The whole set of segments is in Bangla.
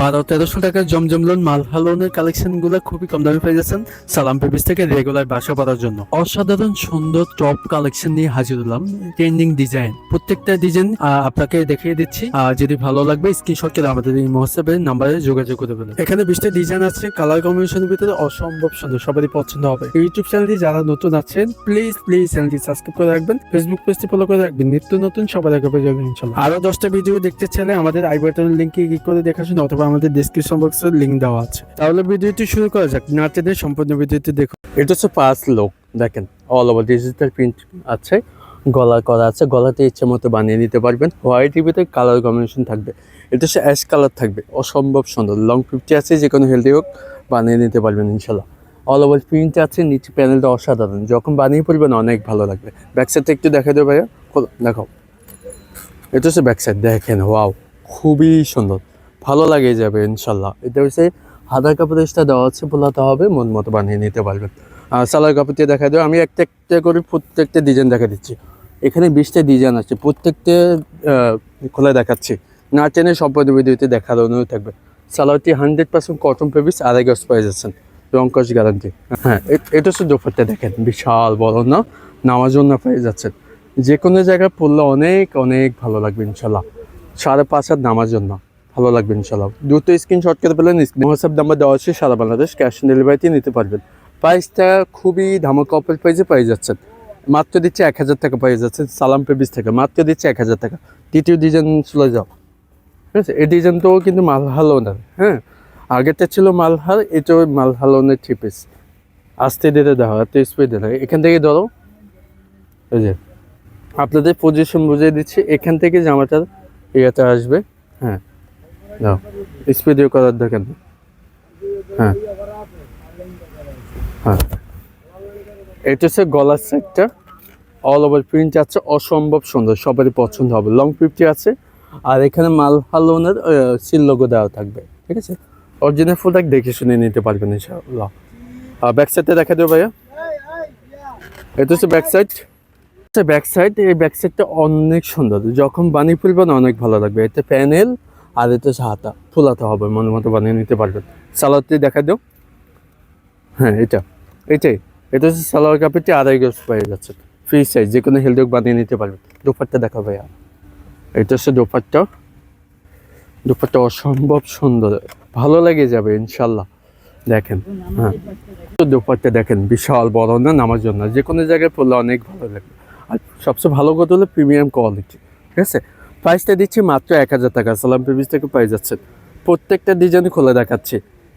বারো, তেরোশো টাকার জমজম লোন মালহা লোনের কালেকশনগুলো খুবই কম দামে পেয়ে যাচ্ছেন সালাম পেপিস থেকে রেগুলার বাসা করার জন্য। অসাধারণ সুন্দর টপ কালেকশন নিয়ে হাজির হলাম। Trending design. প্রত্যেকটা ডিজাইন আপনাকে দেখিয়ে দিচ্ছি। আর যদি ভালো লাগবে, স্ক্রিনশট করে আমাদের এই মহোৎসবের নাম্বারে যোগাযোগ করে ফেলুন। এখানে বিশটা ডিজাইন আছে, কালার কম্বিনেশনের ভিতরে অসম্ভব সুন্দর, সবারই পছন্দ হবে। ইউটিউব চ্যানেলটি যারা নতুন আছেন প্লিজ প্লিজ চ্যানেলটি সাবস্ক্রাইব করে রাখবেন ফেসবুক পেজটি ফলো করে রাখবেন। নিত্য নতুন সবার আগে পেয়ে যাবেন আরও দশটা ভিডিও দেখতে চাইলে আমাদের আই বাটনের লিঙ্কে ক্লিক করে দেখাশুন, অথবা আমাদের ডেসক্রিপশন বক্সের লিঙ্ক দেওয়া আছে। তাহলে ভিডিওটি শুরু করা যাক। না টেনে সম্পূর্ণ ভিডিওটি দেখুন। এটা হচ্ছে পাঁচ লোক, দেখেন অল ওভার ডিজিটাল প্রিন্ট আছে গলা করা আছে, গলাতে ইচ্ছে মতো বানিয়ে নিতে পারবেন। হোয়াইট টিভিতে কালার কম্বিনেশন থাকবে। এটা হচ্ছে অ্যাশ কালার থাকবে। অসম্ভব সুন্দর লং ফিফটি আছে, যে কোনো হেলদি হোক, বানিয়ে নিতে পারবেন ইনশাল্লাহ অল ওভার প্রিন্ট আছে, নিচে প্যানেলটা অসাধারণ। যখন বানিয়ে পড়বেন, অনেক ভালো লাগবে। ব্যাক সাইডটা একটু দেখা দেবে ভাইয়া। দেখাও এটা হচ্ছে ব্যাক সাইড দেখেন ওয়াও খুবই সুন্দর। ভালো লাগে যাবে, ইনশাল্লাহ। এটা হচ্ছে হাতার কাপড় এক্সট্রা দেওয়া আছে বোলাতে হবে, মন মতো বানিয়ে নিতে পারবেন। আর সালোয়ার কাপড় দিয়ে দেখা দেবো, আমি একটা একটা করে প্রত্যেকটা ডিজাইন দেখা দিচ্ছি। এখানে বিশটা ডিজাইন আছে, প্রত্যেকটা খোলা দেখাচ্ছি। না টেনে সম্পদ ভিডিওতে দেখার অনুরোধ থাকবে। সালোয়ারটি হান্ড্রেড পার্সেন্ট কটন পেপিস আড়াই গজ পেয়ে যাচ্ছেন রঙ্কশ গ্যারান্টি হ্যাঁ এটা হচ্ছে দোপারটা দেখেন, বিশাল বড় না? নামার জন্য পেয়ে যাচ্ছেন যে কোনো জায়গায় পড়লে অনেক অনেক ভালো লাগবে, ইনশাল্লাহ। সাড়ে পাঁচ হাত নামার জন্য। ভালো লাগবে ইনশাল্লাহ দ্রুত স্ক্রিনশট করে পেলেন হোয়াটসঅ্যাপ নাম্বার দেওয়া আছে সারা বাংলাদেশ ক্যাশ অন ডেলিভারিতে নিতে পারবেন। প্রাইসটা খুবই ধামাকা অফার প্রাইসে পেয়ে যাচ্ছেন। মাত্র দিচ্ছে এক হাজার টাকা পেয়ে যাচ্ছে সালাম পেবিস থেকে। মাত্র দিচ্ছে এক হাজার টাকা। তৃতীয় ডিজাইন চলে যাও। ঠিক আছে? এই ডিজাইনটাও কিন্তু মালহাল ওনার হ্যাঁ? আগেরটা ছিল মালহাল এটাও মালহাল ওনার থ্রি পিস আস্তে দিতে দেওয়া এত স্পিডে দেয় এখান থেকে ধরো। এই যে, আপনাদের পজিশন বুঝিয়ে দিচ্ছি। এখান থেকে জামাটার ইয়েতে আসবে। হ্যাঁ। দাও স্পিডিও করার দেখেন হ্যাঁ হ্যাঁ এটা হচ্ছে গলার সাইডটা অল ওভার প্রিন্ট আছে, অসম্ভব সুন্দর, সবারই পছন্দ হবে। লং ফিফটি আছে, আর এখানে মালহালোনের সিল লোগো দেওয়া থাকবে, ঠিক আছে? অরিজিনাল প্রোডাক্ট দেখে শুনে নিতে পারবেন, ইনশাআল্লাহ। আর ব্যাক সাইডটা দেখা দেবো ভাইয়া। এটা হচ্ছে ব্যাক সাইড ব্যাক সাইড এই ব্যাক সাইডটা অনেক সুন্দর। যখন বানিয়ে ফেলবেন অনেক ভালো লাগবে। এতে প্যানেল আর এতে হাতা ফুলাতে হবে, মনের মতো বানিয়ে নিতে পারবেন। সালোয়ারটি দেখা দাও। হ্যাঁ এটা। এটাই। এটা হচ্ছে সালোয়ার কাপড়টি আড়াই গজ পেয়ে যাচ্ছে। ফ্রি সাইজ যে কোনো হেলদি বানিয়ে নিতে পারবেন। দোপারটা দেখা ভাইয়া। এটা হচ্ছে দোপারটা দোপারটা অসম্ভব সুন্দর। ভালো লেগে যাবে, ইনশাল্লাহ। দেখেন হ্যাঁ। দোপারটা দেখেন, বিশাল বড় না নামার জন্য। যে কোনো জায়গায় পড়লে অনেক ভালো লাগবে আর সবচেয়ে ভালো কথা হলো প্রিমিয়াম কোয়ালিটি ঠিক আছে? প্রাইসটা দিচ্ছি মাত্র এক হাজার টাকা। সালাম পেবিস থেকে পেয়ে যাচ্ছেন। প্রত্যেকটা ডিজাইন খোলা দেখাচ্ছে।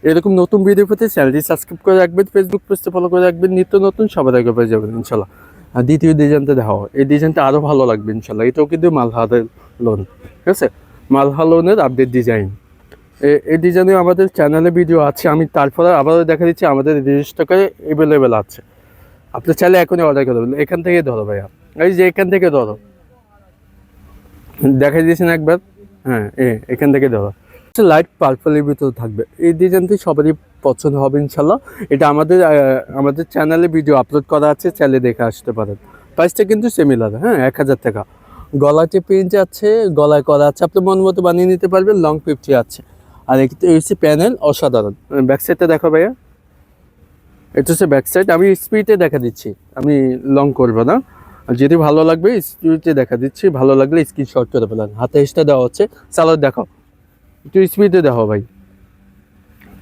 এরকম নতুন ভিডিও পেতে চ্যানেলটি সাবস্ক্রাইব করে রাখবেন ফেসবুক পেজটা ফলো করে রাখবেন, নিত্য নতুন সবার আগে পেয়ে যাবেন ইনশাল্লাহ আর দ্বিতীয় ডিজাইনটা দেখাও। এই ডিজাইনটা আরও ভালো লাগবে ইনশাল্লাহ এটাও কিন্তু মালহাদের লোন ঠিক আছে? মালহা লোনের আপডেট ডিজাইন এই ডিজাইনে আমাদের চ্যানেলে ভিডিও আছে, আমি তারপরে আবারও দেখা দিচ্ছি, আমাদের রেজিস্টারে অ্যাভেলেবেল আছে। আপনি চাইলে এখনই অর্ডার করে দেবেন। এখান থেকে ধরো ভাইয়া। এই যে এখান থেকে ধরো। দেখা দিয়েছেন একবার। হ্যাঁ এখান থেকে ধরো লাইট পার্পলের ভিতরে থাকবে। এই ডিজাইনটি সবারই পছন্দ হবে ইনশাল্লাহ এটা আমাদের আমাদের চ্যানেলে ভিডিও আপলোড করা আছে চ্যানেলে দেখে আসতে পারেন। প্রাইসটা কিন্তু সিমিলার হ্যাঁ এক হাজার টাকা। গলাতে প্রিন্ট আছে, গলায় করা আছে, আপনি মন মতো বানিয়ে নিতে পারবেন লং ফিফটি আছে। আর একটু হচ্ছে প্যানেল অসাধারণ। ব্যাক সাইডটা দেখো ভাইয়া। এটা হচ্ছে ব্যাক সাইড আমি স্পিডে দেখা দিচ্ছি। আমি লং করব না। যদি ভালো লাগবে স্পিডে দেখা দিচ্ছি ভালো লাগলে স্ক্রিনশট করে ফেলেন। হাতে এসটা দেওয়া হচ্ছে সালোয়ার দেখাও। একটু স্পিডে দেখো ভাই।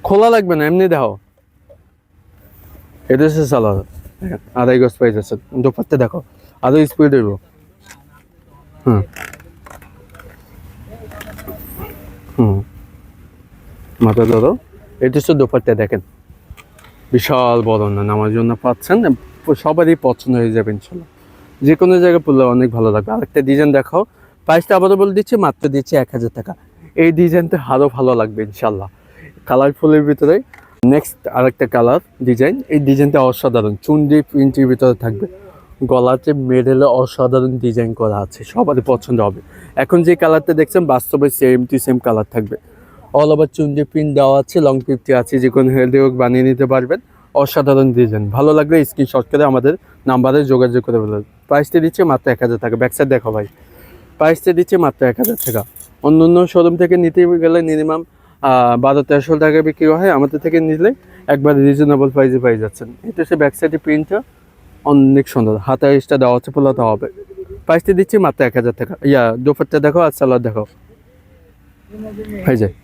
খোলা লাগবে না এমনি দেখো এটা হচ্ছে দেখেন, আড়াই গজ পাইজ আছে দোপারতে দেখো আরও স্পিড হইব? হুম। হুম। মাথা ধরো। এটা হচ্ছে দোপারটা দেখেন। বিশাল বড় না নামার জন্য পাচ্ছেন সবারই পছন্দ হয়ে যাবে ইনশাল্লাহ। যে কোনো জায়গায় পড়লে অনেক ভালো লাগবে। আরেকটা ডিজাইন দেখাও। প্রাইসটা আবারও বলে দিচ্ছি, মাত্র দিচ্ছি এক হাজার টাকা। এই ডিজাইনটা আরও ভালো লাগবে ইনশাল্লাহ কালারফুলের ভিতরে নেক্সট আরেকটা কালার ডিজাইন এই ডিজাইনটা অসাধারণ। চুন্ডি প্রিন্টের ভিতরে থাকবে। গলাতে মেডেলে অসাধারণ ডিজাইন করা আছে। সবারই পছন্দ হবে। এখন যে কালারটা দেখছেন, বাস্তবে সেম টু সেম কালার থাকবে। অল ওভার চুন্ডি প্রিন্ট দেওয়া আছে লং ফিফটি আছে, যে কোনো হেলদি হোক বানিয়ে নিতে পারবেন। অসাধারণ ডিজাইন ভালো লাগলে স্ক্রিনশট করে আমাদের নাম্বারে যোগাযোগ করে বলবেন প্রাইসটা দিচ্ছে মাত্র এক হাজার টাকা। ব্যাক সাইড দেখো ভাই। প্রাইসটা দিচ্ছে মাত্র এক হাজার টাকা। অন্য অন্য শোরুম থেকে নিতে গেলে মিনিমাম বারো তেরোশো টাকা বিক্রি হয়। আমাদের থেকে নিলে একবার রিজনেবল প্রাইসে পাই যাচ্ছেন। এটা হচ্ছে ব্যাক সাইডে প্রিন্টটা অনেক সুন্দর। হাতে ইস্টা দেওয়া হচ্ছে পোলাতে হবে। প্রাইসটা দিচ্ছি মাত্র এক হাজার টাকা। ইয়া দুপারটা দেখো আর সালোয়ার দেখো। হয়ে যায়।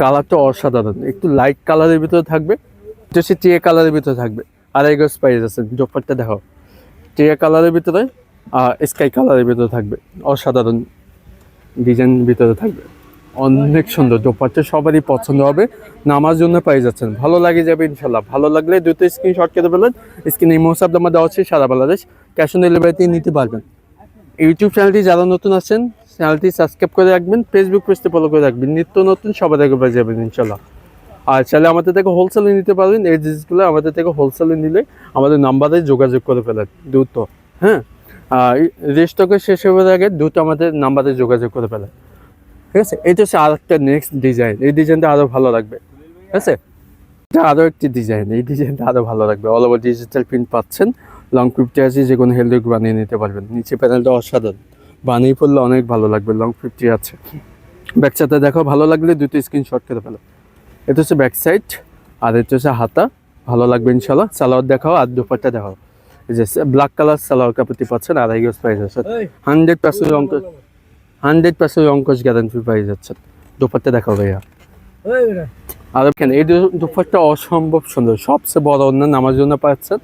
কালারটা অসাধারণ। একটু লাইট কালারের ভিতরে থাকবে এটা হচ্ছে টিয়া কালারের ভিতরে থাকবে। আর আড়াই গজ প্রাইস আছে দুপারটা দেখো টিয়া কালারের ভিতরে, আর স্কাই কালারের ভিতরে থাকবে। অসাধারণ ডিজাইন ভিতরে থাকবে। অনেক সুন্দর দোপাট্টা, সবারই পছন্দ হবে। নামার জন্য পাই যাচ্ছেন। ভালো লাগে যাবে ইনশাল্লাহ ভালো লাগলে দুটো স্ক্রিনশট কেটে ফেলেন স্ক্রিনে মোসাব নাম্বার দেওয়া আছে, সারা বাংলাদেশ। ক্যাশ অন ডেলিভারিতে নিতে পারবেন। ইউটিউব চ্যানেলটি যারা নতুন আছেন চ্যানেলটি সাবস্ক্রাইব করে রাখবেন ফেসবুক পেজটি ফলো করে রাখবেন। নিত্য নতুন, সবার আগে পেয়ে যাবেন, ইনশাল্লাহ। আর চাইলে আমাদের থেকে হোলসেলে নিতে পারবেন। এই জিনিসগুলো আমাদের থেকে হোলসেলে নিলে আমাদের নাম্বারে যোগাযোগ করে ফেলেন, দ্রুত। হ্যাঁ? আর রেস্টকে শেষ হওয়ার আগে দ্রুত আমাদের নাম্বারে যোগাযোগ করে ফেলেন। ঠিক আছে? এটা হচ্ছে আর একটা নেক্সট ডিজাইন এই ডিজাইনটা আরও ভালো লাগবে। ঠিক আছে? এটা আরও একটি ডিজাইন এই ডিজাইনটা আরও ভালো লাগবে। অল ওভার ডিজিটাল প্রিন্ট পাচ্ছেন। লং ফিফটি আছে যে কোনো হেলদি বানিয়ে নিতে পারবেন। নিচে প্যানেলটা অসাধারণ। বানিয়ে পড়লে অনেক ভালো লাগবে লং ফিফটি আছে। ব্যাক সাইডে দেখো ভালো লাগলে দুটো স্ক্রিনশট করে ফেলো। এটা হচ্ছে ব্যাক সাইড আর এটা হচ্ছে হাতা। ভালো লাগবে ইনশাল্লাহ সালোয়ার দেখাও আর দুপাট্টা দেখাও। এই যে ব্ল্যাক কালার সালোয়ার কাপড়টি পাচ্ছেন আড়াই গজ প্রাইস আছে। হান্ড্রেড পার্সেন্ট অঙ্ক হান্ড্রেড পার্সেন্ট অঙ্কশ গ্যারান্টি পাই যাচ্ছেন দুপাট্টা দেখাও ভাইয়া। আর কেন এই দুপাট্টা অসম্ভব সুন্দর। সবচেয়ে বড় অন্য আমার জন্য পাচ্ছেন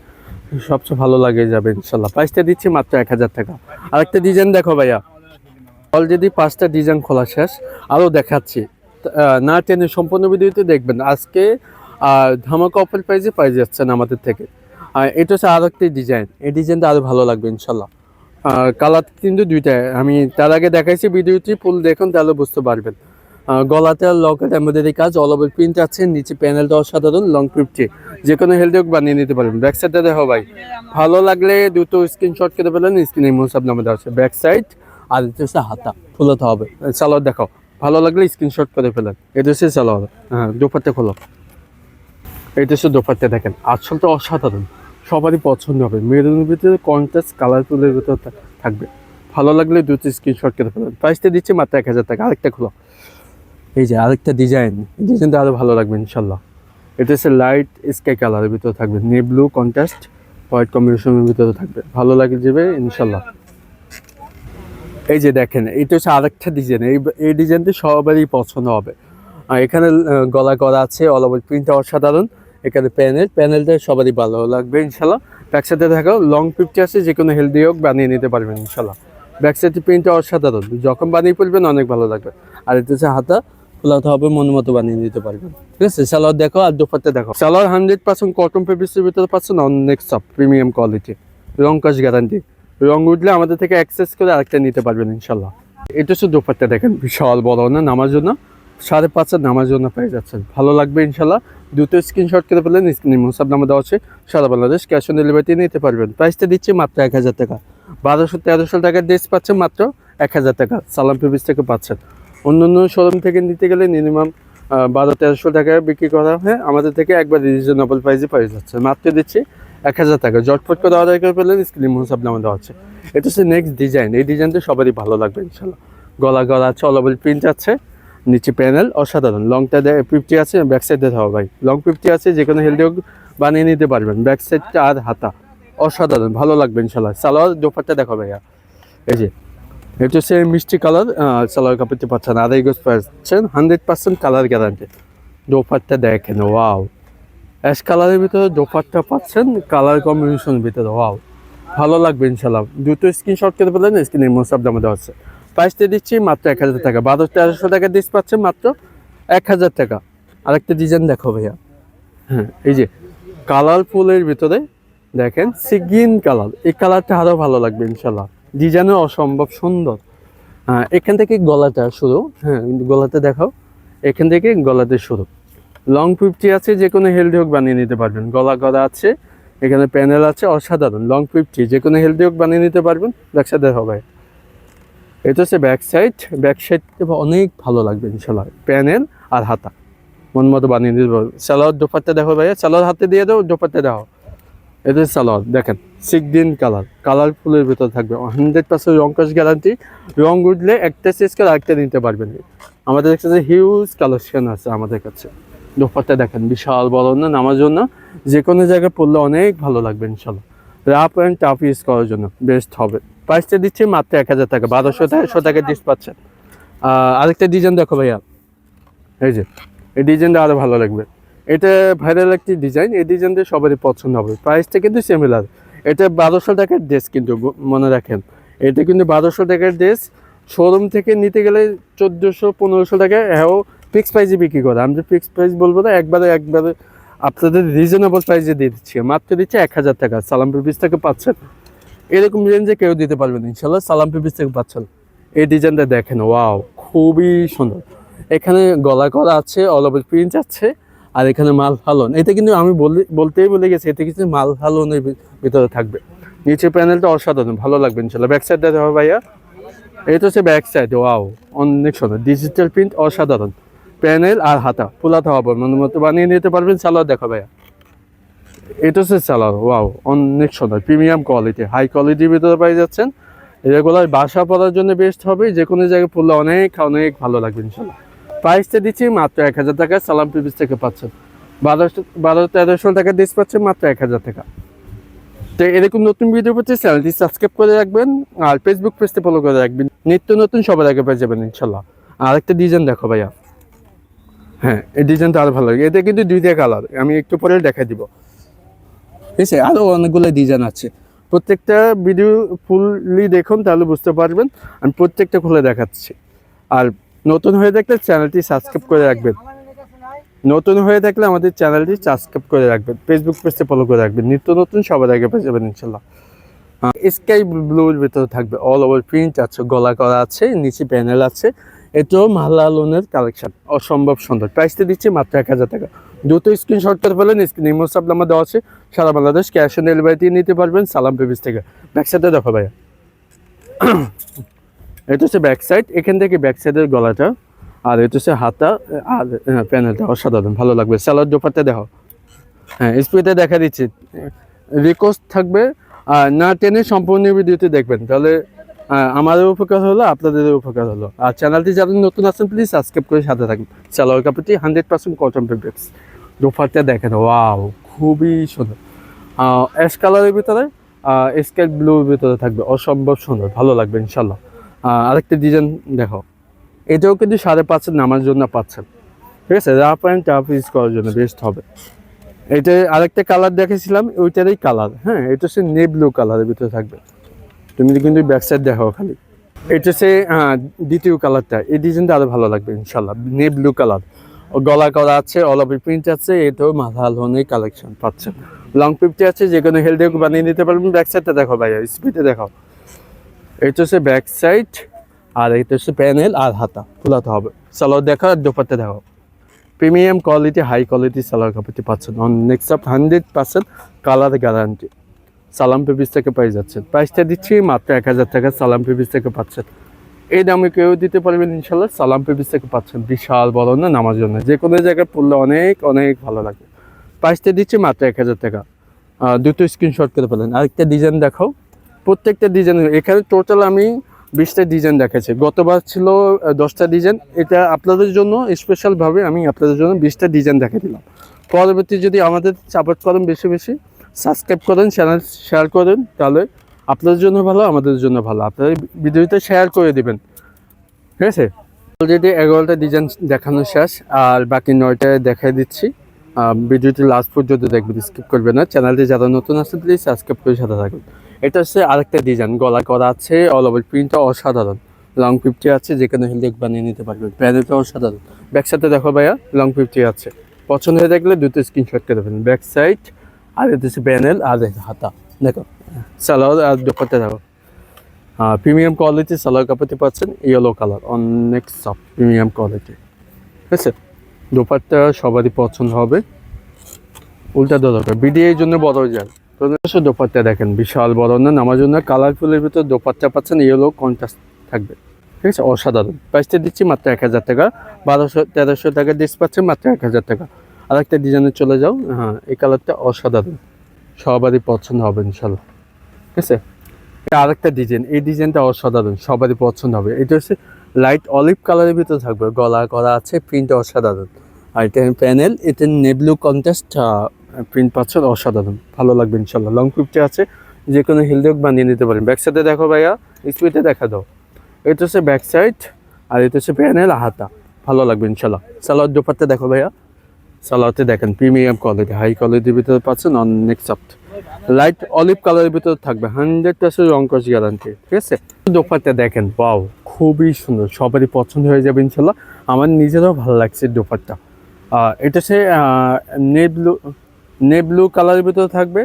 সবচেয়ে ভালো লাগে যাবে, ইনশাল্লাহ। প্রাইসটা দিচ্ছি মাত্র এক হাজার টাকা। আরেকটা ডিজাইন দেখো ভাইয়া। অলরেডি পাঁচটা ডিজাইন খোলা শেষ। আরও দেখাচ্ছি। না টেনে সম্পূর্ণ ভিডিওতে দেখবেন। আজকে ধামাকা অফার প্রাইজে পাই যাচ্ছেন আমাদের থেকে। আর এটা হচ্ছে আরও একটি ডিজাইন এই ডিজাইনটা আরও ভালো লাগবে, ইনশাল্লাহ। কালার কিন্তু দুইটাই। আমি তার আগে দেখাইছি, ভিডিওটি ফুল দেখুন, তাহলে বুঝতে পারবেন। গলাতে আর লকেট এমব্রয়ডারি কাজ অল ওভার প্রিন্ট আছে, নিচে প্যানেলটা অসাধারণ লং ফিফটি যে কোনো হেলদি হোক বানিয়ে নিতে পারেন। ব্যাক সাইডে দেখো ভাই। ভালো লাগলে দুটো স্ক্রিনশট করে ফেলেন স্ক্রিনে মোসাব নামে দেওয়া আছে। ব্যাক সাইড আর এটা হচ্ছে হাতা। ফুলাতে হবে। সালোয়ার দেখো। ভালো লাগলে স্ক্রিনশট করে ফেলেন। এটা হচ্ছে সালোয়ার হ্যাঁ দুপাট্টা খোলো। এটা হচ্ছে দুপাট্টা, দেখেন। আসলটা অসাধারণ। সবারই পছন্দ হবে। মেরুনের ভিতরে কন্ট্রাস্ট কালারফুলের ভিতরে থাকবে। ভালো লাগলে দুটো স্ক্রিনশট করে ফেলেন। প্রাইসটা দিচ্ছে মাত্র এক হাজার টাকা। আরেকটা খোলো। এই যে আরেকটা ডিজাইন ডিজাইনটা আরও ভালো লাগবে ইনশাল্লাহ। এটা হচ্ছে লাইট স্কাই কালারের ভিতরে থাকবে নে ব্লু কন্ট্রাস্ট হোয়াইট কম্বিনেশনের ভিতরে থাকবে। ভালো লাগে যাবে ইনশাল্লাহ। এই যে দেখেন, এটা হচ্ছে আরেকটা ডিজাইন এই এই ডিজাইনটি সবারই পছন্দ হবে। আর এখানে গলা করা আছে অল ওভার প্রিন্টটা অসাধারণ। এখানে প্যানেল প্যানেলটা সবারই ভালো লাগবে ইনশাল্লাহ। ব্যাক সাইডে দেখো লং ফিফটি আছে, যে কোনো হেলদি হোক, বানিয়ে নিতে পারবেন ইনশাল্লাহ। ব্যাক সাইডে প্রিন্টটা অসাধারণ, যখন বানিয়ে পড়বেন অনেক ভালো লাগবে। আর এটা হচ্ছে হাতা খোলাতে হবে মন মতো বানিয়ে নিতে পারবেন ঠিক আছে? সালোয়ার দেখো আর দুপাট্টা দেখো। সালোয়ার হান্ড্রেড পার্সেন্ট কটন পেপিসের ভিতরে পাচ্ছেন অনেক সব প্রিমিয়াম কোয়ালিটি রং কাজ গ্যারান্টি রং উঠলে আমাদের থেকে অ্যাক্সেস করে আরেকটা নিতে পারবেন ইনশাল্লাহ এটা হচ্ছে দুপাট্টা, দেখেন, বিশাল বড়, না? নামার জন্য সাড়ে পাঁচ হাজার নামার জন্য পেয়ে যাচ্ছেন। ভালো লাগবে ইনশাল্লাহ দুটো স্ক্রিনশট করে ফেলেন স্ক্রিনে মুসাব নামা দেওয়া আছে। সারা বাংলাদেশ ক্যাশ অন ডেলিভারিতে নিতে পারবেন। প্রাইসটা দিচ্ছে মাত্র এক হাজার টাকা। বারোশো তেরোশো টাকার ড্রেস পাচ্ছেন মাত্র এক হাজার টাকা। সালাম পেপিস থেকে পাচ্ছেন। অন্য অন্য শোরুম থেকে নিতে গেলে মিনিমাম বারো তেরোশো টাকায় বিক্রি করা হয়। আমাদের থেকে একবার রিজনেবল প্রাইসে পেয়ে যাচ্ছে মাত্র দিচ্ছি এক হাজার টাকা। জটফট করে অর্ডার করে ফেললেন স্ক্রিন মুসাব নামা দেওয়া হচ্ছে। এটা হচ্ছে নেক্সট ডিজাইন এই ডিজাইনটা সবারই ভালো লাগবে, ইনশাল্লাহ। গলা গলা আছে অলবল প্রিন্ট আছে, নিচে প্যানেল অসাধারণ। লংটা ফিফটি আছে ব্যাক সাইডে হবে ভাই। লং ফিফটি আছে, যে কোনো হেলদি বানিয়ে নিতে পারবেন। ব্যাক সাইডটা আর হাতা। অসাধারণ, ভালো লাগবে, ইনশাল্লাহ। সালোয়ার দোপারটা দেখো ভাইয়া। এই যে এটা হচ্ছে মিষ্টি কালার সালোয়ার কাপড়টি পাচ্ছেন আড়াই গোজ পাচ্ছেন হান্ড্রেড পার্সেন্ট কালার গ্যারান্টি দোপারটা দেখেন ওয়াও অ্যাশ কালারের ভিতরে দোপারটা পাচ্ছেন কালার কম্বিনেশনের ভিতরে ওয়াও ভালো লাগবে ইনশাল্লাহ দুটো স্ক্রিনশট করে পেলেন স্ক্রিনের মোসাব দামে দেওয়া আছে। প্রাইসটা দিচ্ছি মাত্র এক হাজার টাকা। বারো তেরোশো টাকা ডিস পাচ্ছেন মাত্র এক হাজার টাকা। আরেকটা ডিজাইন দেখো ভাইয়া। হ্যাঁ এই যে কালারফুলের ভিতরে দেখেন সিগিন কালার এই কালারটা আরও ভালো লাগবে ইনশাল্লাহ ডিজাইনও অসম্ভব সুন্দর। হ্যাঁ এখান থেকে গলাটা শুরু। হ্যাঁ গলাতে দেখাও। এখান থেকে গলাতে শুরু। লং ফিফটি আছে যে কোনো হেলদি হোক বানিয়ে নিতে পারবেন। গলা গলা আছে, এখানে প্যানেল আছে, অসাধারণ। লং ফিফটি যে কোনো হেলদি হোক বানিয়ে নিতে পারবেন। ব্যাকসাইড ভাই এটা হচ্ছে ব্যাক সাইড ব্যাক সাইড অনেক ভালো লাগবে ইনশাল্লাহ প্যানেল আর হাতা। মন মতো বানিয়ে দিতে পারবে সালোয়ার দোপাট্টা দেখো ভাইয়া। সালোয়ার হাতে দিয়ে দাও, দোপাট্টা দেখো এটা সালোয়ার, দেখেন, সিকদিন কালার। কালার ফুলের ভিতর থাকবে। হান্ড্রেড পার্সেন্ট রং কাজ গ্যারান্টি রং উঠলে একটা চেস করে আরেকটা নিতে পারবেন। আমাদের কাছে হিউজ কালেকশন আছে আমাদের কাছে। দোপাট্টা দেখেন, বিশাল বড় না নামার জন্য। যে কোনো জায়গায় পড়লে অনেক ভালো লাগবে, ইনশাল্লাহ। রাফ অ্যান্ড টাফ ইউজ করার জন্য বেস্ট হবে। প্রাইসটা দিচ্ছি মাত্র এক হাজার টাকা, বারোশো তেরোশো টাকা ডিস পাচ্ছেন। আরেকটা ডিজাইন দেখো ভাইয়া। এই যে, এই ডিজাইনটা আরও ভালো লাগবে। এটা ভাইরাল একটি ডিজাইন এই ডিজাইনটা সবারই পছন্দ হবে। প্রাইসটা কিন্তু সিমিলার এটা বারোশো টাকার ড্রেস কিন্তু মনে রাখেন। এটা কিন্তু বারোশো টাকার ড্রেস শোরুম থেকে নিতে গেলে চোদ্দোশো, পনেরোশো টাকা হ্যাঁ ফিক্স প্রাইসে বিক্রি করে। আমি যে ফিক্স প্রাইস বলব না, একবারে একবারে আপনাদের রিজনেবল প্রাইসে দিয়ে দিচ্ছি। মাত্র দিচ্ছে এক হাজার টাকা। সালাম পিস থেকে পাচ্ছেন? এরকম রেঞ্জে কেউ দিতে পারবেন ইনশাল্লাহ। সালাম পিস থেকে পাচ্ছেন। এই ডিজাইনটা দেখেন ওয়াও খুবই সুন্দর। এখানে গলা করা আছে অল ওভার প্রিন্ট আছে। আর এখানে মাল হালন এটা কিন্তু আমি বলে বলতেই বলে গেছি এতে কিছু মাল হালনের ভিতরে থাকবে। নিচের প্যানেলটা অসাধারণ, ভালো লাগবে ইনশাল্লাহ ব্যাক সাইড দেখতে হবে ভাইয়া। এটা হচ্ছে ব্যাক সাইড ওয়াও অনেক সুন্দর। ডিজিটাল প্রিন্ট অসাধারণ। প্যানেল আর হাতা ফুলাতে হবে মনের মতো বানিয়ে নিতে পারবেন, সালোয়ার দেখো ভাইয়া। এটা হচ্ছে সালোয়ার ওয়াও অনেক সুন্দর। প্রিমিয়াম কোয়ালিটি হাই কোয়ালিটির ভিতরে পাই যাচ্ছেন। রেগুলার বাসা পড়ার জন্য বেস্ট হবে যে কোনো জায়গায় পড়লে অনেক অনেক ভালো লাগবে ইনশাল্লাহ প্রাইসটা দিচ্ছি মাত্র এক হাজার টাকা, সালাম পিস থেকে পাচ্ছেন। বারোশো বারো তেরোশো টাকা ডিস পাচ্ছেন মাত্র এক হাজার টাকা। তো এরকম নতুন ভিডিও পেতে চ্যানেলটি সাবস্ক্রাইব করে রাখবেন, আর ফেসবুক পেজটি ফলো করে রাখবেন। নিত্য নতুন, সবার আগে পেয়ে যাবেন, ইনশাল্লাহ। আর একটা ডিজাইন দেখো ভাইয়া। হ্যাঁ এই ডিজাইনটা আরও ভালো লাগে। এটা কিন্তু দুইটা কালার আমি একটু পরে দেখাই দিব। ঠিক আছে? আরও অনেকগুলো ডিজাইন আছে। প্রত্যেকটা ভিডিও ফুললি দেখুন, তাহলে বুঝতে পারবেন। আমি প্রত্যেকটা খুলে দেখাচ্ছি। আর নতুন হয়ে থাকলে চ্যানেলটি সাবস্ক্রাইব করে রাখবেন। নতুন হয়ে থাকলে আমাদের চ্যানেলটি সাবস্ক্রাইব করে রাখবেন। ফেসবুক পেজে ফলো করে রাখবেন। নিত্য নতুন সবার আগে পেয়ে যাবেন ইনশাল্লাহ। স্কাই ব্লুর ভিতরে থাকবে। অল ওভার প্রিন্ট আছে, গলা করা আছে, নিচে প্যানেল আছে। এটাও মাল্লা লোনের কালেকশন অসম্ভব সুন্দর। প্রাইসটা দিচ্ছি মাত্র এক হাজার টাকা। দ্রুত স্ক্রিনশট করে ফেলেন, স্ক্রিন ইমোসাব নাম্বার দেওয়া আছে। সারা বাংলাদেশ ক্যাশ অন ডেলিভারিতে নিতে পারবেন সালাম পেবিস থেকে। ব্যাক সাইডে দেখো ভাইয়া। এটা হচ্ছে ব্যাক সাইড এখান থেকে ব্যাক সাইডের গলাটা, আর এটা হচ্ছে হাতা, আর প্যানেলটা অসাধারণ, ভালো লাগবে। স্যালাড দোপারটা দেখো হ্যাঁ স্পিডে দেখা দিচ্ছি। রিকোয়েস্ট থাকবে, আর না টেনে সম্পূর্ণ ভিডিওতে দেখবেন। তাহলে আমারও উপকার হলো, আপনাদেরও উপকার হলো। আর চ্যানেলটি যারা নতুন আছেন প্লিজ সাবস্ক্রাইব করে সাথে থাকবেন সালোয়ার কাপড়টি হান্ড্রেড পার্সেন্ট কটন ফেব্রিক্স দোপারটা দেখেন ওয়াও খুবই সুন্দর। অ্যাশ কালারের ভিতরে স্কাই ব্লুর ভিতরে থাকবে। অসম্ভব সুন্দর, ভালো লাগবে ইনশাল্লাহ আরেকটা ডিজাইন দেখো। এটাও কিন্তু সাড়ে পাঁচের নামার জন্য পাচ্ছেন। ঠিক আছে? রাফ অ্যান্ড টাফ ইউজ করার জন্য বেস্ট হবে। এটা আরেকটা কালার দেখেছিলাম, ওইটারই কালার হ্যাঁ এটা হচ্ছে নে ব্লু কালারের ভিতরে থাকবে। তুমি কিন্তু ব্যাক সাইড দেখাও খালি। এটা হচ্ছে দ্বিতীয় কালারটা এই ডিজাইনটা আরও ভালো লাগবে ইনশাল্লাহ নে ব্লু কালার গলা করা আছে অল ওভার প্রিন্ট আছে, এটাও মাথা লোনের কালেকশন পাচ্ছেন। লং ফিফটি আছে যে কোনো হেলদি বানিয়ে নিতে পারবেন। ব্যাক সাইডটা দেখো ভাইয়া স্পিডে দেখাও এটা হচ্ছে ব্যাক সাইড আর এটা হচ্ছে প্যানেল আর হাতা। ফুলাতে হবে। সালোয়ার দেখা আর দোপাট্টা দেখো। Premium quality high quality salwar কাপড়টি পাচ্ছেন। On next up hundred percent colour guarantee সালাম পেপিস থেকে পাই যাচ্ছেন। প্রাইসটা দিচ্ছি মাত্র এক হাজার টাকা সালাম পেপিস থেকে পাচ্ছেন। এই দামে কেউ দিতে পারবেন ইনশাল্লাহ সালাম পেপিস থেকে পাচ্ছেন। বিশাল বড় না নামার জন্য। যে কোনো জায়গায় পড়লে অনেক অনেক ভালো লাগে। প্রাইসটা দিচ্ছি মাত্র এক হাজার টাকা। দুটো স্ক্রিনশট করে পেলেন আরেকটা ডিজাইন দেখাও। প্রত্যেকটা ডিজাইন এখানে টোটাল আমি বিশটা ডিজাইন দেখাচ্ছি। গতবার ছিল দশটা ডিজাইন এটা আপনাদের জন্য স্পেশালভাবে আমি আপনাদের জন্য বিশটা ডিজাইন দেখে দিলাম। পরবর্তী যদি আমাদের সাপোর্ট করেন বেশি বেশি সাবস্ক্রাইব করেন চ্যানেল শেয়ার করেন, তাহলে আপনাদের জন্য ভালো, আমাদের জন্য ভালো। আপনারা ভিডিওতে শেয়ার করে দেবেন। ঠিক আছে? অলরেডি এগারোটা ডিজাইন দেখানো শেষ, আর বাকি নয়টায় দেখাই দিচ্ছি। ভিডিওটি লাস্ট পর্যন্ত দেখবেন স্কিপ করবেন না। চ্যানেলটি যারা নতুন আছে প্লিজ সাবস্ক্রাইব করে সাথে থাকবেন এটা হচ্ছে আরেকটা ডিজাইন গলা করা আছে অল ওভার প্রিন্টটা অসাধারণ। লং ফিফটি আছে, যেখানে হেলদি বানিয়ে নিতে পারবেন প্যানেলটা অসাধারণ। ব্যাক সাইডে দেখো ভাইয়া লং ফিফটি আছে। পছন্দ হয়ে থাকলে দুটো স্ক্রিনশট করে দেবেন। ব্যাক সাইড আর এটা হচ্ছে প্যানেল আর হাতা। দেখো, সালোয়ার আর দোপাট্টা দেখো। হ্যাঁ প্রিমিয়াম কোয়ালিটি সালোয়ার কাপড়টি পাচ্ছেন ইয়েলো কালার অনেক সফট প্রিমিয়াম কোয়ালিটি ঠিক আছে? দোপাট্টা সবারই পছন্দ হবে। উল্টা দরকার। বিডি এই জন্য বড় যায় তো দোপাট্টা দেখেন, বিশাল বড় না আমার জন্য কালারফুলের ভিতর দোপাট্টা পাচ্ছেন ইয়েলো কন্ট্রাস্ট থাকবে। ঠিক আছে? অসাধারণ। প্রাইসটা দিচ্ছি মাত্র এক হাজার টাকা। বারোশো, তেরোশো টাকা ডিস পাচ্ছেন মাত্র এক হাজার টাকা। আর একটা ডিজাইনে চলে যাও। হ্যাঁ এই কালারটা অসাধারণ। সবারই পছন্দ হবে ইনশাল্লাহ ঠিক আছে? এটা আরেকটা ডিজাইন এই ডিজাইনটা অসাধারণ। সবারই পছন্দ হবে। এটা হচ্ছে লাইট অলিভ কালারের ভিতরে থাকবে। গলা করা আছে প্রিন্ট অসাধারণ। আর এটা প্যানেল এটা নেবলু কন্টেস্ট প্রিন্ট পাচ্ছেন অসাধারণ। ভালো লাগবে ইনশাল্লাহ। লং ফিফটি আছে, যে কোনো হিলডক বানিয়ে নিতে পারেন। ব্যাক সাইডে দেখো ভাইয়া স্পিডে দেখা দাও। এটা হচ্ছে ব্যাক সাইড আর এটা হচ্ছে প্যানেল হাতা। ভালো লাগবে ইনশাল্লাহ। সালোয়ার দোপারটা দেখো ভাইয়া। সালোয়ারতে দেখেন প্রিমিয়াম কোয়ালিটি হাই কোয়ালিটির ভিতরে পাচ্ছেন অনেক সফট লাইট অলিভ কালারের ভিতরে থাকবে হান্ড্রেড পার্সেন্ট রং কস গ্যারান্টি ঠিক আছে? দোপারটা দেখেন বাও খুবই সুন্দর। সবারই পছন্দ হয়ে যাবে ইনশাল্লাহ। আমার নিজেরও ভালো লাগছে দোপারটা এটা সে নেব্লু নেব্লু কালারের ভিতরে থাকবে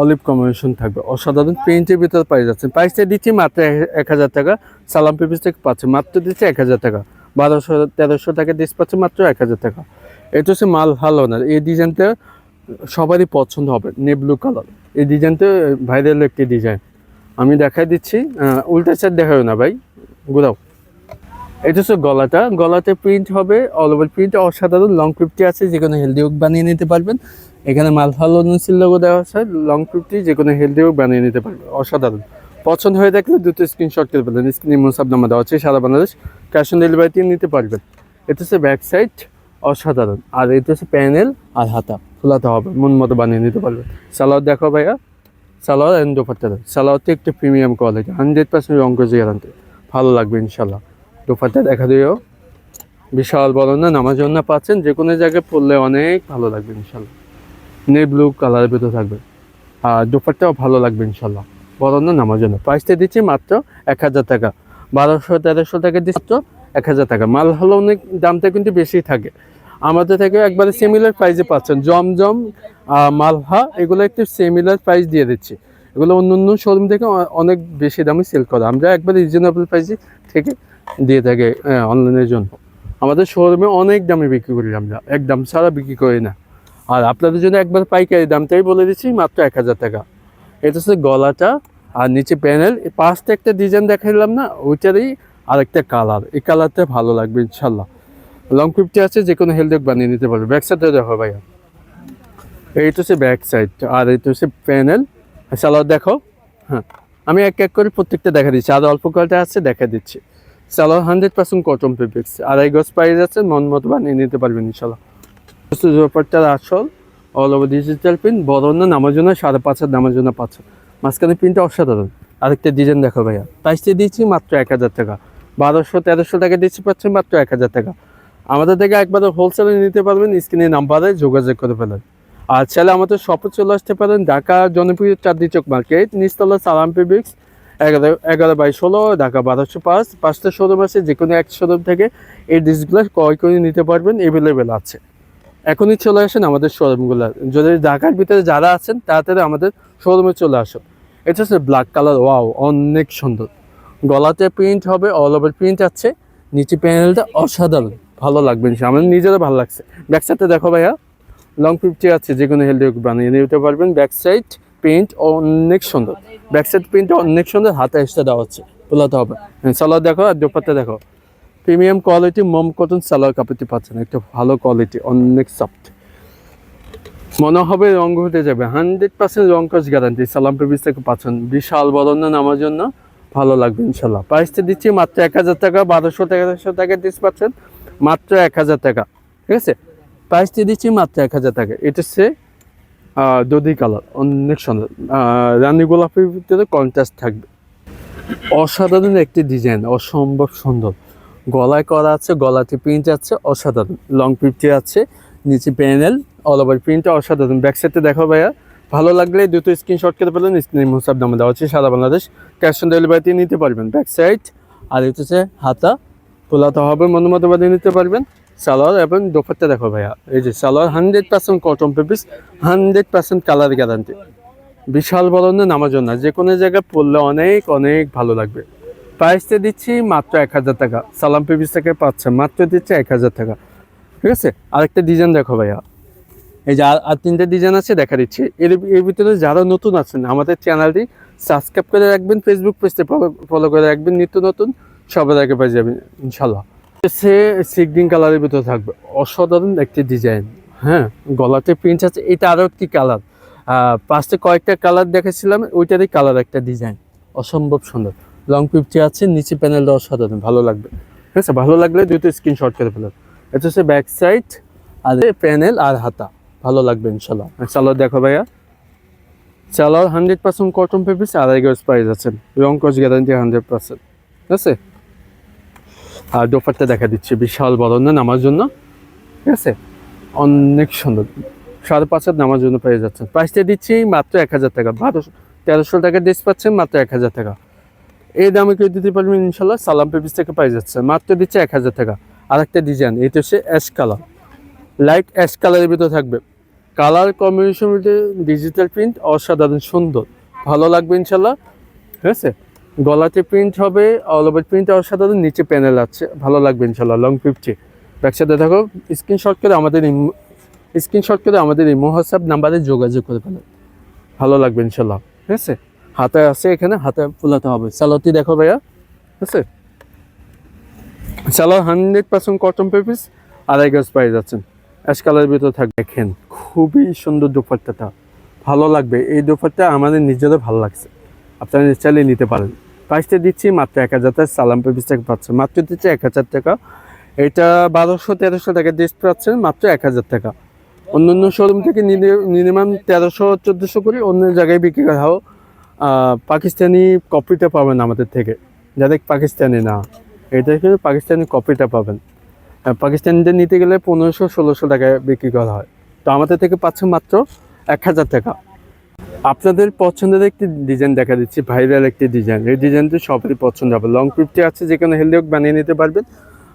অলিভ কম্বিনেশন থাকবে। অসাধারণ প্রিন্টের ভিতরে পাই যাচ্ছে প্রাইসটা দিচ্ছি মাত্র এক হাজার টাকা। সালাম পেপিস থেকে পাচ্ছে মাত্র দিচ্ছে এক হাজার টাকা। বারোশো, তেরোশো টাকা ডিস পাচ্ছে মাত্র এক হাজার টাকা। এটা হচ্ছে মাল ভালো না এই ডিজাইনটা সবারই পছন্দ হবে নেব্লু কালার। এই ডিজাইনটা ভাইরাল একটি ডিজাইন। আমি দেখাই দিচ্ছি উল্টা সাইড দেখাবে না ভাই। ঘুরাও। এটা হচ্ছে গলাটা। গলাতে প্রিন্ট হবে অল ওভার প্রিন্ট অসাধারণ লং ফিফটি আছে, যে কোনো হেলদি হোক বানিয়ে নিতে পারবেন। এখানে মাল ভালো নিচের লোগো দেওয়া আছে লং ফিফটি যে কোনো হেলদি হোক বানিয়ে নিতে পারবেন, অসাধারণ। পছন্দ হয়ে থাকলে দুটো স্ক্রিনশট করে ফেলেন স্ক্রিনে মুসাব নাম্বার দেওয়া আছে, সারা বাংলাদেশ ক্যাশ অন ডেলিভারিতে নিতে পারবেন। এটা হচ্ছে ব্যাক সাইড অসাধারণ। আর এটা হচ্ছে প্যানেল আর হাতা, খোলাতে হবে, মন মতো বানিয়ে নিতে পারবেন। সালোয়ার দেখো ভাইয়া, সালোয়ার অ্যান্ড দোপাট্টা সালোয়ারতে একটু premium quality hundred percent guarantee ভালো লাগবে ইনশাল্লাহ। দোপাট্টা দেখা দিও। বিশাল বড় না নামার জন্য পাচ্ছেন যে কোনো জায়গায় পড়লে অনেক ভালো লাগবে ইনশাল্লাহ। নে ব্লু কালারের ভিতরে থাকবে। আর দোপাট্টাও ভালো লাগবে ইনশাল্লাহ। বড় না নামার জন্য। প্রাইসটা দিচ্ছি মাত্র এক হাজার টাকা। বারোশো, তেরোশো টাকা দিচ্ছি এক হাজার টাকা। মাল হলো অনেক, দামটা কিন্তু বেশি থাকে। আমাদের থেকে একবারে সিমিলার প্রাইসে পাচ্ছেন। জমজম মালহা, এগুলো একটু সিমিলার প্রাইস দিয়ে দিচ্ছি। এগুলো অন্য অন্য শোরুম থেকে অনেক বেশি দামে সেল করা। আমরা একবার রিজনেবল প্রাইসে থেকে দিয়ে থাকি অনলাইনের জন্য। আমাদের শোরুমে অনেক দামে বিক্রি করি আমরা। এক দাম ছাড়া বিক্রি করি না। আর আপনাদের জন্য একবার পাইকারি দামটাই বলে দিচ্ছি, মাত্র এক হাজার টাকা। এটা হচ্ছে গলাটা, আর নিচে প্যানেল পাঁচটা একটা ডিজাইন দেখাইলাম না, ওইটারই আরেকটা কালার এই কালারটা ভালো লাগবে, ইনশাল্লাহ। লং ফিফটি আছে যে কোনো হেলথ বানিয়ে নিতে পারবে। ব্যাক সাইডে দেখো ভাইয়া। এইটা হচ্ছে ব্যাক সাইড আর এইটা হচ্ছে প্যানেল সালোয়ার দেখো হ্যাঁ। আমি এক এক করে প্রত্যেকটা দেখা দিচ্ছি। আর অল্প কয়টা আছে, দেখা দিচ্ছি। সালোয়ার হান্ড্রেড পার্সেন্ট কটন পেপিক্স আড়াই গজ প্রাইস আছে, মন মতো বানিয়ে নিতে পারবেন ইনশাল্লাহ। আসল অল ওভার ডিজিটাল প্রিন্ট বড় না নামার জন্য, সাড়ে পাঁচ হাজার নামার জন্য পাঁচ হাজার। মাঝখানে প্রিন্টটা অসাধারণ। আরেকটা ডিজাইন দেখো ভাইয়া। প্রাইসটা দিচ্ছি মাত্র এক হাজার টাকা। বারোশো, তেরোশো টাকা দিচ্ছি পাচ্ছেন মাত্র এক হাজার টাকা। আমাদের থেকে একবার হোলসেলে নিতে পারবেন স্ক্রিনে নাম্বারে যোগাযোগ করে ফেলেন। আর চাইলে আমাদের শপে চলে আসতে পারেন ঢাকা জনপ্রিয় চাঁদনি চক মার্কেট, নিচতলা সালাম পেবিক্স এগারো এগারো বাই ষোলো, ঢাকা বারোশো পাঁচ, পাঁচটা শোরুম আছে যে কোনো এক শোরুম থেকে এই ডিসগুলো ক্রয় করে নিতে পারবেন এভেলেবেল আছে। এখনই চলে আসেন আমাদের শোরুমগুলো যদি ঢাকার ভিতরে যারা আছেন, তাড়াতাড়ি আমাদের শোরুমে চলে আসুন। এটা হচ্ছে ব্ল্যাক কালার ওয়াও অনেক সুন্দর। গলাতে প্রিন্ট হবে অল ওভার প্রিন্ট আছে। নিচে প্যানেলটা অসাধারণ, ভালো লাগবে। আমার নিজেরও ভালো লাগছে। ব্যাক সাইডটা দেখো ভাইয়া। লং ফিফটি আছে যে কোনো হেলদি বানিয়ে নিতে পারবেন। ব্যাক সাইড প্রিন্ট অনেক সুন্দর। ব্যাক সাইড প্রিন্ট অনেক সুন্দর, হাতে এসে দেওয়া হচ্ছে। পোলাতে হবে। সালোয়ার দেখো আর দোপাট্টা দেখো। প্রিমিয়াম কোয়ালিটি মম কটন সালোয়ার কাপড়টি পাচ্ছেন। একটা ভালো কোয়ালিটি অনেক সফট মনে হবে রঙ উঠে যাবে। হান্ড্রেড পার্সেন্ট রং কস গ্যারান্টি সালাম পেবিস থেকে পাচ্ছেন। বিশাল বদন্য নামার জন্য ভালো লাগবে, ইনশাল্লাহ। প্রাইসটা দিচ্ছি মাত্র এক হাজার টাকা, বারোশো তেরোশো টাকা দিস পাচ্ছেন মাত্র এক হাজার টাকা। ঠিক আছে? প্রাইসটি দিচ্ছি মাত্র এক হাজার টাকা। এটা হচ্ছে দধি কালার, অনেক সুন্দর। রানী গোলাপের ভিতরে কন্ট্রাস্ট থাকবে। অসাধারণ একটি ডিজাইন অসম্ভব সুন্দর। গলায় করা আছে, গলাতে প্রিন্ট আছে, অসাধারণ। লং ফিফটি আছে, নিচে প্যানেল অল ওভার প্রিন্টটা অসাধারণ। ব্যাক সাইডে দেখো ভাইয়া। ভালো লাগলে দুটো স্ক্রিনশট করে পেলেন স্ক্রিন মুসাব নামে দেওয়া আছে, সারা বাংলাদেশ। ক্যাশ অন ডেলিভারিতে নিতে পারবেন। ব্যাক সাইড আর এটা হচ্ছে হাতা পোলাতে হবে মন মতো বানিয়ে নিতে পারবেন। সালোয়ার এবং দোপাট্টা দেখো ভাইয়া। এই যে সালোয়ার হান্ড্রেড পার্সেন্ট কটন পেপিস হান্ড্রেড পার্সেন্ট কালার গ্যারান্টি বিশাল বড় নামার জন্য যে কোনো জায়গায় পড়লে অনেক অনেক ভালো লাগবে। প্রাইসটা দিচ্ছি মাত্র এক হাজার টাকা। সালাম পেপিস থেকে পাচ্ছে, মাত্র দিচ্ছে এক হাজার টাকা। ঠিক আছে? আরেকটা ডিজাইন দেখো ভাইয়া। এই যে আর- তিনটে ডিজাইন আছে, দেখা দিচ্ছি। এর এর ভিতরে যারা নতুন আছেন, আমাদের চ্যানেলটি সাবস্ক্রাইব করে রাখবেন ফেসবুক পেজে ফলো করে রাখবেন। নিত্য নতুন, সবার আগে পেয়ে যাবেন ইনশাল্লাহ সে সি গ্রিন কালারের ভিতরে থাকবে। অসাধারণ একটি ডিজাইন। হ্যাঁ গলাতে প্রিন্ট আছে। এটা আরও একটি কালার। পাঁচটা কয়েকটা কালার দেখেছিলাম, ওইটারই কালার একটা ডিজাইন। অসম্ভব সুন্দর। লং ফিফটি আছে, নিচে প্যানেলটা অসাধারণ। ভালো লাগবে। ঠিক আছে, ভালো লাগলে দুটো স্ক্রিনশট করে ফেলেন এটা হচ্ছে ব্যাক সাইড আর প্যানেল আর হাতা। ভালো লাগবে ইনশাল্লাহ চালো দেখো ভাইয়া। চালার হান্ড্রেড পার্সেন্ট কটন পেপিস আড়াই গজ প্রাইস আছেন রং কস গ্যারান্টি হান্ড্রেড পার্সেন্ট ঠিক আছে? আর দোপারটা দেখা দিচ্ছে, বিশাল বড় না নামার জন্য। ঠিক আছে? অনেক সুন্দর। সাড়ে পাঁচ নামার জন্য পেয়ে যাচ্ছেন। প্রাইসটা দিচ্ছি মাত্র এক হাজার টাকা। বারোশো, তেরোশো টাকা ডিস পাচ্ছেন, মাত্র এক হাজার টাকা। এই দামে কেউ দিতে পারবেন, ইনশাল্লাহ সালাম পেপিস থেকে পাই যাচ্ছে। মাত্র দিচ্ছে এক হাজার টাকা। আর একটা ডিজাইন এটা হচ্ছে অ্যাশ কালার লাইট অ্যাশ কালারের ভিতরে থাকবে। কালার কম্বিনেশন ডিজিটাল প্রিন্ট অসাধারণ, সুন্দর। ভালো লাগবে, ইনশাল্লাহ। ঠিক আছে? গলাতে প্রিন্ট হবে অল ওভার প্রিন্ট অসাধারণ নিচে প্যানেল আছে। ভালো লাগবে ইনশাল্লাহ লং ফিফটি ব্যাকসাইডে দেখো স্ক্রিনশট করে আমাদের স্ক্রিনশট করে আমাদের এই হোয়াটসঅ্যাপ নাম্বারে যোগাযোগ করে ফেলেন ভালো লাগবে ইনশাল্লাহ, ঠিক আছে? হাতে আছে এখানে, হাতে ফুলাতে হবে। সালোয়ারটি দেখো ভাইয়া, ঠিক আছে? সালোয়ার হান্ড্রেড পার্সেন্ট কটন পেপিস আড়াই গাছ পাই যাচ্ছেন অ্যাশ কালারের ভিতরে থাকবে, দেখেন, খুবই সুন্দর দুপাট্টাটা। ভালো লাগবে, এই দুপাট্টা আমাদের নিজেরও ভালো লাগছে। আপনারা চাইলে নিতে পারেন। প্রাইসটা দিচ্ছি মাত্র এক হাজার টাকা। সালাম পেপিস টাকা পাচ্ছেন। মাত্র দিচ্ছে এক হাজার টাকা। এটা বারোশো তেরোশো টাকা ডিস পাচ্ছেন, মাত্র এক হাজার টাকা। অন্য অন্য শোরুম থেকে মিনিমাম তেরোশো, চোদ্দোশো করে অন্য জায়গায় বিক্রি করা হোক পাকিস্তানি কপিটা পাবেন আমাদের থেকে। যাদের পাকিস্তানি না এটা কিন্তু পাকিস্তানি কপিটা পাবেন। পাকিস্তানিদের নিতে গেলে পনেরোশো, ষোলোশো টাকায় বিক্রি করা হয়। তো আমাদের থেকে পাচ্ছেন মাত্র এক হাজার টাকা। আপনাদের পছন্দের একটি ডিজাইন দেখা দিচ্ছি ভাইরাল একটি ডিজাইন এই ডিজাইনটি সবারই পছন্দ হবে। লং ফিফটি আছে, যেখানে হেলদি হোক বানিয়ে নিতে পারবেন।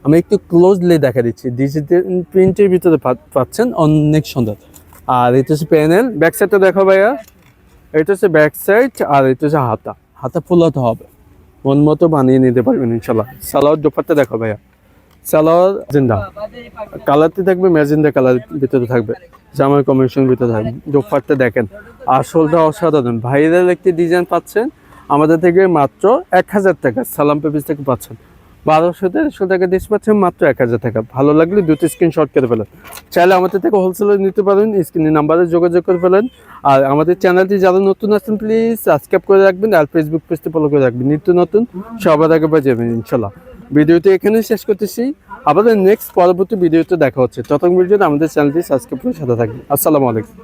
আমি একটু ক্লোজলি দেখা দিচ্ছি। ডিজিটাল প্রিন্টের ভিতরে পাচ্ছেন অনেক সুন্দর। আর এটা হচ্ছে প্যানেল ব্যাক সাইডটা দেখো ভাইয়া। এটা হচ্ছে ব্যাক সাইড আর এটা হচ্ছে হাতা। হাতা ফুলাতে হবে। মন মতো বানিয়ে নিতে পারবেন ইনশাল্লাহ সালোয়ার দোপারটা দেখো ভাইয়া। সালোয়ার জিন্দা। কালারটি থাকবে ম্যাজেন্ডা কালার ভিতরে থাকবে। জামার কম্বিনেশন ভিতরে থাকবে। দোপারটা দেখেন। আসলটা অসাধারণ। ভাইরাল একটি ডিজাইন পাচ্ছেন আমাদের থেকে মাত্র এক হাজার টাকা। সালাম পেপিস থেকে পাচ্ছেন। বারোশো দেড়শো টাকা ডিস পাচ্ছেন মাত্র এক হাজার টাকা। ভালো লাগলে দুটো স্ক্রিনশট করে ফেলেন। চাইলে আমাদের থেকে হোলসেলে নিতে পারেন স্ক্রিনের নাম্বারে যোগাযোগ করে ফেলেন। আর আমাদের চ্যানেলটি যারা নতুন আছেন প্লিজ সাবস্ক্রাইব করে রাখবেন আর ফেসবুক পেজটি ফলো করে রাখবেন। নিত্য নতুন সবার আগে পেয়ে যাবেন ইনশাল্লাহ। ভিডিওটি এখানেই শেষ করতেছি। আবার নেক্সট পরবর্তী ভিডিওতে দেখা হচ্ছে। ততক্ষণ পর্যন্ত আমাদের চ্যানেলটি সাবস্ক্রাইব করে সাথে থাকবেন। আসসালামু আলাইকুম।